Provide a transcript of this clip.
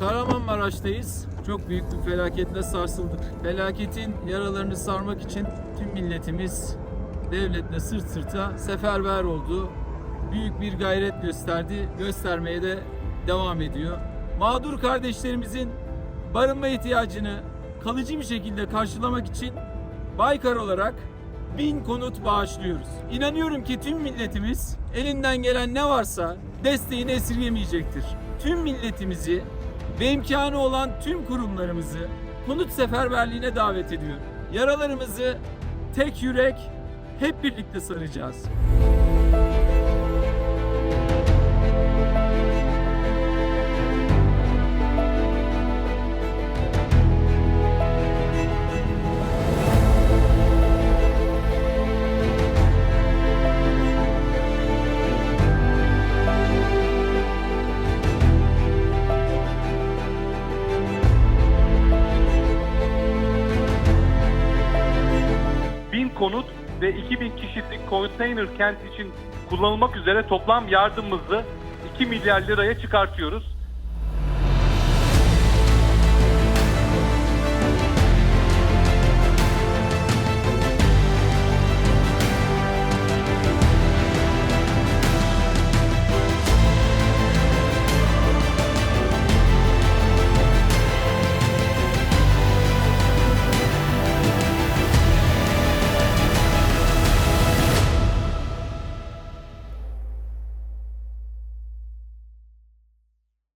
Kahramanmaraş'tayız. Çok büyük bir felaketle sarsıldık. Felaketin yaralarını sarmak için tüm milletimiz devletle sırt sırta seferber oldu. Büyük bir gayret gösterdi. Göstermeye de devam ediyor. Mağdur kardeşlerimizin barınma ihtiyacını kalıcı bir şekilde karşılamak için Baykar olarak bin konut bağışlıyoruz. İnanıyorum ki tüm milletimiz elinden gelen ne varsa desteğini esirgemeyecektir. Tüm milletimizi ve imkanı olan tüm kurumlarımızı konut seferberliğine davet ediyorum. Yaralarımızı tek yürek hep birlikte saracağız. Konut ve 2000 kişilik konteyner kent için kullanılmak üzere toplam yardımımızı 2 milyar liraya çıkartıyoruz.